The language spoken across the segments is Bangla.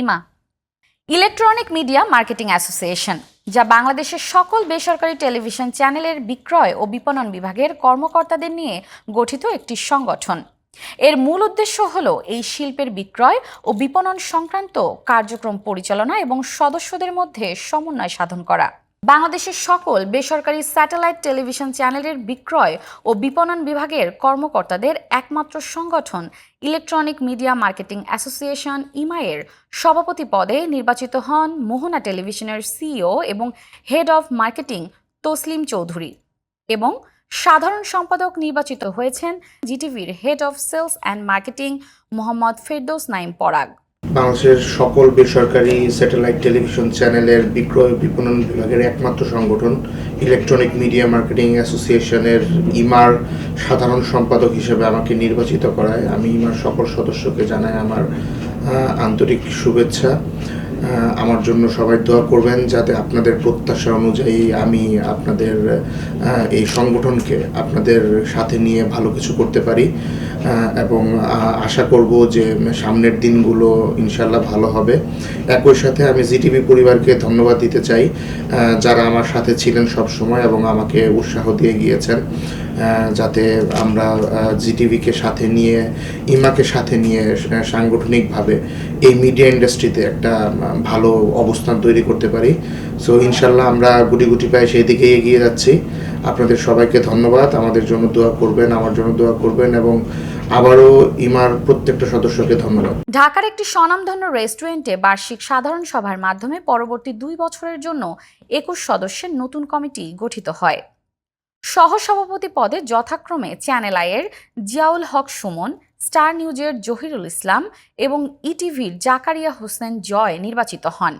ইমা। ইলেকট্রনিক মিডিয়া মার্কেটিং অ্যাসোসিয়েশন, যা বাংলাদেশের সকল বেসরকারি টেলিভিশন চ্যানেলের বিক্রয় ও বিপণন বিভাগের কর্মকর্তাদের নিয়ে গঠিত একটি সংগঠন। এর মূল উদ্দেশ্য হল এই শিল্পের বিক্রয় ও বিপণন সংক্রান্ত কার্যক্রম পরিচালনা এবং সদস্যদের মধ্যে সমন্বয় সাধন করা। বাংলাদেশের সকল বেসরকারি স্যাটেলাইট টেলিভিশন চ্যানেলের বিক্রয় ও বিপণন বিভাগের কর্মকর্তাদের একমাত্র সংগঠন ইলেকট্রনিক মিডিয়া মার্কেটিং অ্যাসোসিয়েশন, ইমায়ের। সভাপতি পদে নির্বাচিত হন মোহনা টেলিভিশনের সিইও এবং head of marketing Taslim Chowdhury এবং সাধারণ সম্পাদক নির্বাচিত হয়েছেন জিটিভির head of sales and marketing Mohammad Ferdous Nayeem Parag. বাংলাদেশের সকল বেসরকারি স্যাটেলাইট টেলিভিশন চ্যানেলের বিক্রয় বিপণন বিভাগের একমাত্র সংগঠন ইলেকট্রনিক মিডিয়া মার্কেটিং অ্যাসোসিয়েশনের ইমার সাধারণ সম্পাদক হিসেবে আমাকে নির্বাচিত করায়। আমি ইমার সকল সদস্যকে জানাই আমার আন্তরিক শুভেচ্ছা। আমার জন্য সবাই দোয়া করবেন যাতে আপনাদের প্রত্যাশা অনুযায়ী আমি আপনাদের এই সংগঠনকে আপনাদের সাথে নিয়ে ভালো কিছু করতে পারি। এবং আশা করব যে সামনের দিনগুলো ইনশাল্লাহ ভালো হবে। একই সাথে আমি জিটিভি পরিবারকে ধন্যবাদ দিতে চাই যারা আমার সাথে ছিলেন সব সময় এবং আমাকে উৎসাহ দিয়ে গিয়েছেন। যাতে আমরা জিটিভিকে সাথে নিয়ে, ইমাকে সাথে নিয়ে সাংগঠনিকভাবে এই মিডিয়া ইন্ডাস্ট্রিতে একটা ভালো অবস্থান তৈরি করতে পারি। সো ইনশাল্লাহ আমরা গুটি গুটি পায়ে সেই দিকে এগিয়ে যাচ্ছি। আপনাদের সবাইকে ধন্যবাদ। আমাদের জন্য দোয়া করবেন, আমার জন্য দোয়া করবেন এবং আবারও ইমার প্রত্যেকটা সদস্যকে ধন্যবাদ। ঢাকার একটি স্বনামধন্য রেস্টুরেন্টে বার্ষিক সাধারণ সভার মাধ্যমে পরবর্তী দুই বছরের জন্য একুশ সদস্যের নতুন কমিটি গঠিত হয়। সহসভাপতি পদে যথাক্রমে চ্যানেল আইয়ের জিয়াউল হক সুমন, স্টার নিউজের জহিরুল ইসলাম এবং ইটিভির জাকারিয়া হোসেন জয় নির্বাচিত হন।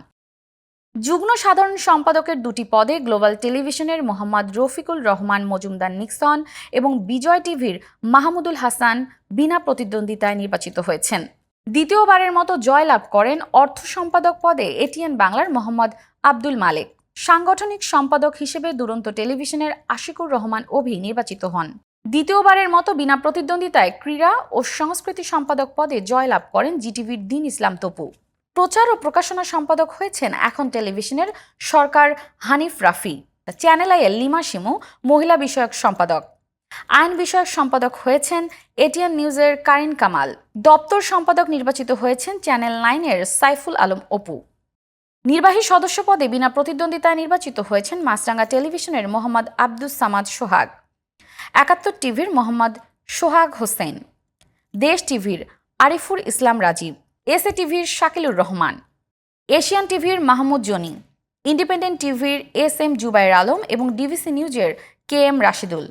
যুগ্ম সাধারণ সম্পাদকের দুটি পদে গ্লোবাল টেলিভিশনের মোহাম্মদ রফিকুল রহমান, মজুমদার নিক্সন এবং বিজয় টিভির মাহমুদুল হাসান বিনা প্রতিদ্বন্দ্বিতায় নির্বাচিত হয়েছেন। দ্বিতীয়বারের মতো জয়লাভ করেন অর্থ সম্পাদক পদে এটিএন বাংলার মোহাম্মদ আব্দুল মালেক। সাংগঠনিক সম্পাদক হিসেবে দুরন্ত টেলিভিশনের আশিকুর রহমান অভি নির্বাচিত হন। দ্বিতীয়বারের মতো বিনা প্রতিদ্বন্দ্বিতায় ক্রীড়া ও সংস্কৃতি সম্পাদক পদে জয়লাভ করেন জিটিভির দিন ইসলাম তপু। প্রচার ও প্রকাশনা সম্পাদক হয়েছেন এখন টেলিভিশনের সরকার হানিফ রাফি, চ্যানেল আইয়ের লিমা শিমু, মহিলা বিষয়ক সম্পাদক। আইন বিষয়ক সম্পাদক হয়েছেন এটিএন নিউজের কারিন কামাল। দপ্তর সম্পাদক নির্বাচিত হয়েছেন চ্যানেল নাইনের সাইফুল আলম অপু। নির্বাহী সদস্য পদে বিনা প্রতিদ্বন্দ্বিতায় নির্বাচিত হয়েছেন মাছরাঙ্গা টেলিভিশনের মোহাম্মদ আব্দুস সামাদ সোহাগ, একাত্তর টিভির মোহাম্মদ সোহাগ হোসেন, দেশ টিভির আরিফুর ইসলাম রাজীব, এসএ টিভির শাকিলুর রহমান, এশিয়ান টিভির মাহমুদ জনি, ইন্ডিপেন্ডেন্ট টিভির এস এম জুবাইর আলম এবং ডিভিসি নিউজের কে এম রাশিদুল।